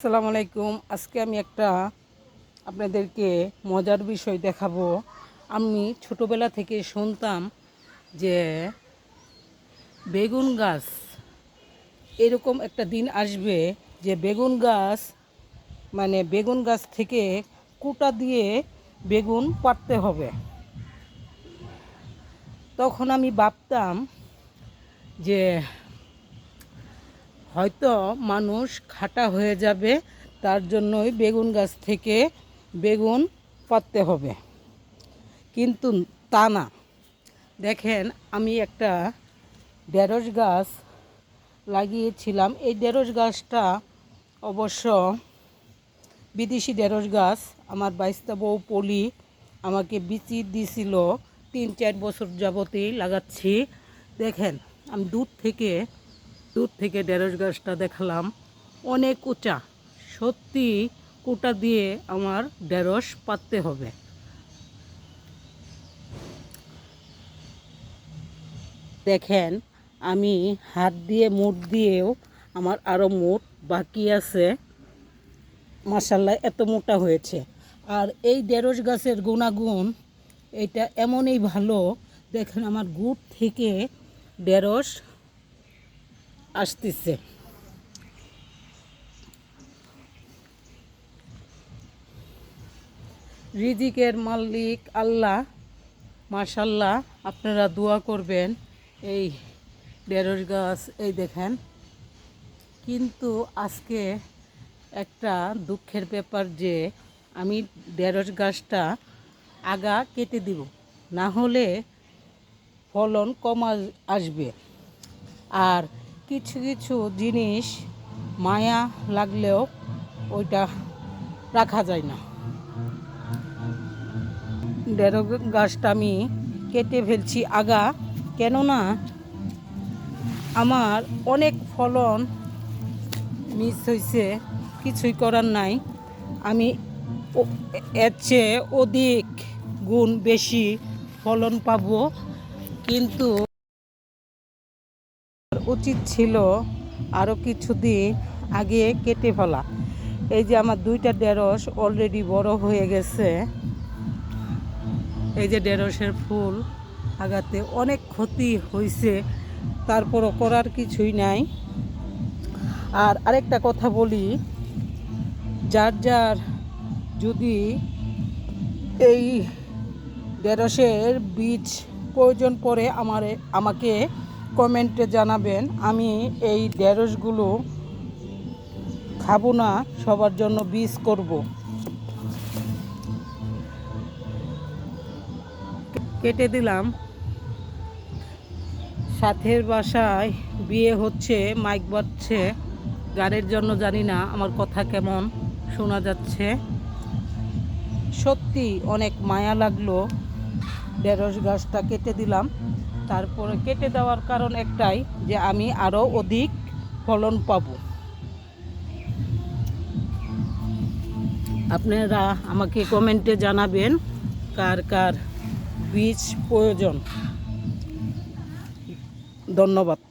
আসসালামু আলাইকুম আজকে আমি একটা আপনাদেরকে মজার বিষয় দেখাবো। আমি ছোটোবেলা থেকে শুনতাম যে বেগুন গাছ, এরকম একটা দিন আসবে যে বেগুন গাছ মানে বেগুন গাছ থেকে কুটা দিয়ে বেগুন পাড়তে হবে। তখন আমি ভাবতাম যে হয়তো মানুষ খাটা হয়ে যাবে, তার জন্যই বেগুন গাছ থেকে বেগুন পাততে হবে। কিন্তু তা না। দেখেন, আমি একটা ঢেঁড়স গাছ লাগিয়েছিলাম। এই ঢেঁড়স গাছটা অবশ্য বিদেশি ঢেঁড়স গাছ। আমার বাইশটা বউ পলি আমাকে বিচি দিছিল। তিন চার বছর যাবতেই লাগাচ্ছি। দেখেন, আমি দূর থেকে দূর থেকে ঢেঁড়স গাছটা দেখালাম। অনেক উঁচা। সত্যি কুটা দিয়ে আমার ঢেঁড়স পাততে হবে। দেখেন, আমি হাত দিয়ে, মুঠ দিয়েও আমার আরও মুঠ বাকি আছে। মাসাল্লাহ এত মোটা হয়েছে। আর এই ঢেঁড়স গাছের গুণাগুণ, এটা এমনই ভালো। দেখেন, আমার গুড় থেকে ঢেঁড়স আসতেছে। রিজিকের মালিক আল্লাহ মাশাল্লাহ আপনারা দোয়া করবেন। এই ঢেঁড়স গাছ, এই দেখেন। কিন্তু আজকে একটা দুঃখের ব্যাপার যে, আমি ঢেঁড়স গাছটা আগা কেটে দিব, না হলে ফলন কম আসবে। আর কিছু কিছু জিনিস মায়া লাগলেও ওইটা রাখা যায় না। ঢেঁড়স গাছটা আমি কেটে ফেলছি আগা, কেননা আমার অনেক ফলন মিস হয়েছে কিছুই করার নাই। আমি এর চেয়ে অধিক গুণ বেশি ফলন পাবো, কিন্তু উচিত ছিল আরও কিছুদিন আগে কেটে ফেলা। এই যে আমার দুইটা ঢেঁড়স অলরেডি বড় হয়ে গেছে। এই যে ঢেঁড়সের ফুল আগাতে অনেক ক্ষতি হয়েছে তারপরও করার কিছুই নাই। আর আরেকটা কথা বলি, যার যার যদি এই ঢেঁড়সের বীজ প্রয়োজন পড়ে আমার, আমাকে কমেন্টে জানাবেন, আমি এই ঢেঁড়সগুলো খাব না, সবার জন্য বীজ করব। কেটে দিলাম। সাথের বাসায় বিয়ে হচ্ছে, মাইক বাজছে, গানের জন্য জানি না, আমার কথা কেমন শোনা যাচ্ছে। সত্যি অনেক মায়া লাগল, ঢেঁড়স গাছটা কেটে দিলাম। তারপরে কেটে দেওয়ার কারণ একটাই যে আমি আরও অধিক ফলন পাব। আপনারা আমাকে কমেন্টে জানাবেন কার কার বীজ প্রয়োজন। ধন্যবাদ।